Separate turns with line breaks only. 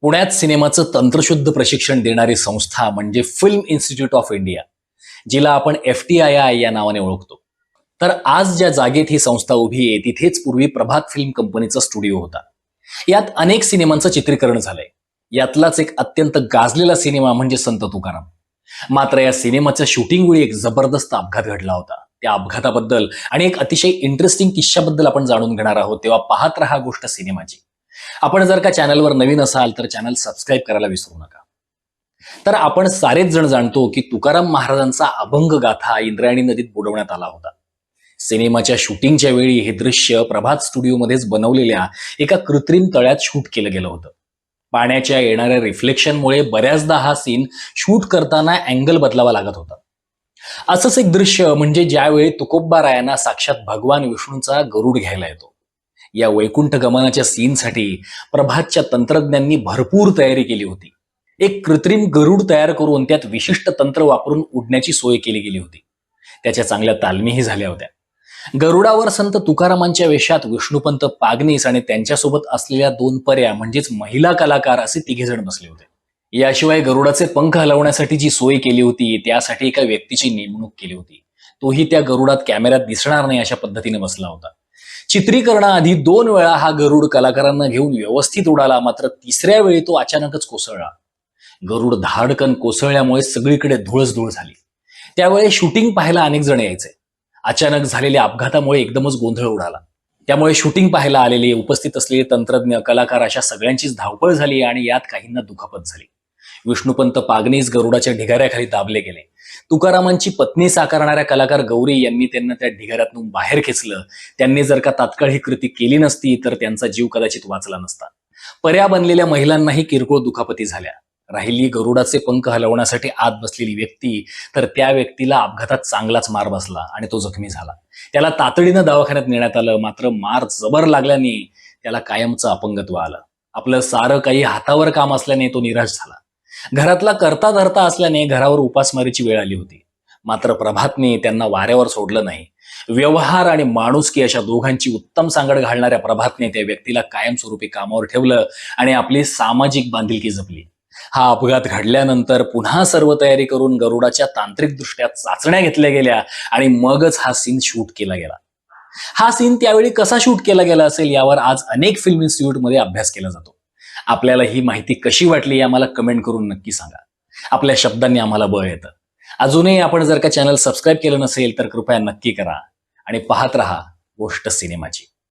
पुण्यात सिनेमाचं तंत्रशुद्ध प्रशिक्षण देणारी संस्था म्हणजे फिल्म इन्स्टिट्यूट ऑफ इंडिया जिला आपण एफ टी आय आय या नावाने ओळखतो. तर आज ज्या जागेत ही संस्था उभी आहे तिथेच पूर्वी प्रभात फिल्म कंपनीचा स्टुडिओ होता. यात अनेक सिनेमांचं चित्रीकरण झालंय. यातलाच एक अत्यंत गाजलेला सिनेमा म्हणजे संत तुकाराम. मात्र या सिनेमाच्या शूटिंगवेळी एक जबरदस्त अपघात घडला होता. त्या अपघाताबद्दल आणि एक अतिशय इंटरेस्टिंग किस्साबद्दल आपण जाणून घेणार आहोत तेव्हा पाहत राहा गोष्ट सिनेमाची. आपण जर का चॅनलवर नवीन असाल तर चॅनल सबस्क्राईब करायला विसरू नका. तर आपण सारेच जण जाणतो की तुकाराम महाराजांचा अभंग गाथा इंद्रायणी नदीत बुडवण्यात आला होता. सिनेमाच्या शूटिंगच्या वेळी हे दृश्य प्रभात स्टुडिओमध्येच बनवलेल्या एका कृत्रिम तळ्यात शूट केलं गेलं होतं. पाण्याच्या येणाऱ्या रिफ्लेक्शनमुळे बऱ्याचदा हा सीन शूट करताना अँगल बदलावा लागत होता. असंच एक दृश्य म्हणजे ज्यावेळी तुकोब्बा रायांना साक्षात भगवान विष्णूंचा गरुड घ्यायला येतो. या वैकुंठ गमनाच्या सीनसाठी प्रभातच्या तंत्रज्ञांनी भरपूर तयारी केली होती. एक कृत्रिम गरुड तयार करून त्यात विशिष्ट तंत्र वापरून उडण्याची सोय केली गेली होती. त्याच्या चांगल्या तालमीही झाल्या होत्या. गरुडावर संत तुकारामांच्या वेशात विष्णुपंत पागनीस आणि त्यांच्यासोबत असलेल्या दोन पर्या म्हणजेच महिला कलाकार असे तिघे जण बसले होते. याशिवाय गरुडाचे पंख हलवण्यासाठी जी सोय केली होती त्यासाठी एका व्यक्तीची नेमणूक केली होती. तोही त्या गरुडात कॅमेऱ्यात दिसणार नाही अशा पद्धतीने बसला होता. चित्रीकरणाआधी दोन वेळा हा गरुड कलाकारांना घेऊन व्यवस्थित उडाला मात्र तिसऱ्या वेळी तो अचानकच कोसळला. गरुड धाडकन कोसळल्यामुळे सगळीकडे धुळच धूळ झाली. त्यावेळी शूटिंग पाहायला अनेक जण यायचे. अचानक झालेल्या अपघातामुळे एकदमच गोंधळ उडाला. त्यामुळे शूटिंग पाहायला आलेले उपस्थित असलेले तंत्रज्ञ कलाकार अशा सगळ्यांचीच धावपळ झाली आणि यात काहींना दुखापत झाली. विष्णुपंत पागनीस गरुडाच्या ढिगाऱ्याखाली दाबले गेले. तुकारामांची पत्नी साकारणाऱ्या कलाकार गौरी यांनी त्यांना त्या ढिगाऱ्यातून बाहेर खेचलं. त्यांनी जर का तात्काळ ही कृती केली नसती तर त्यांचा जीव कदाचित वाचला नसता. पर्या बनलेल्या महिलांनाही किरकोळ दुखापती झाल्या. राहिली गरुडाचे पंख हलवण्यासाठी आत बसलेली व्यक्ती तर त्या व्यक्तीला अपघातात चांगलाच मार बसला आणि तो जखमी झाला. त्याला तातडीनं दवाखान्यात नेण्यात आलं मात्र मार जबर लागल्याने त्याला कायमचं अपंगत्व आलं. आपलं सारं काही हातावर काम असल्याने तो निराश झाला. घरातला करता धरता असल्याने घरावर उपासमारीची वेळ आली होती. मात्र प्रभातने त्यांना वाऱ्यावर सोडलं नाही. व्यवहार आणि माणुसकी अशा दोघांची उत्तम सांगड घालणाऱ्या प्रभातने त्या व्यक्तीला कायमस्वरूपी कामावर ठेवलं आणि आपली सामाजिक बांधिलकी जपली. हा अपघात घडल्यानंतर पुन्हा सर्व तयारी करून गरुडाच्या तांत्रिकदृष्ट्या चाचण्या घेतल्या गेल्या आणि मगच हा सीन शूट केला गेला. हा सीन त्यावेळी कसा शूट केला गेला असेल यावर आज अनेक फिल्म इन्स्टिट्यूटमध्ये अभ्यास केला जातो. आपल्याला ही माहिती कशी वाटली आम्हाला कमेंट करून नक्की सांगा. आपल्या शब्दांनी आम्हाला बळ येतं. अजूनही आपण जर का चॅनल सबस्क्राईब केलं नसेल तर कृपया नक्की करा आणि पाहत रहा गोष्ट सिनेमाची.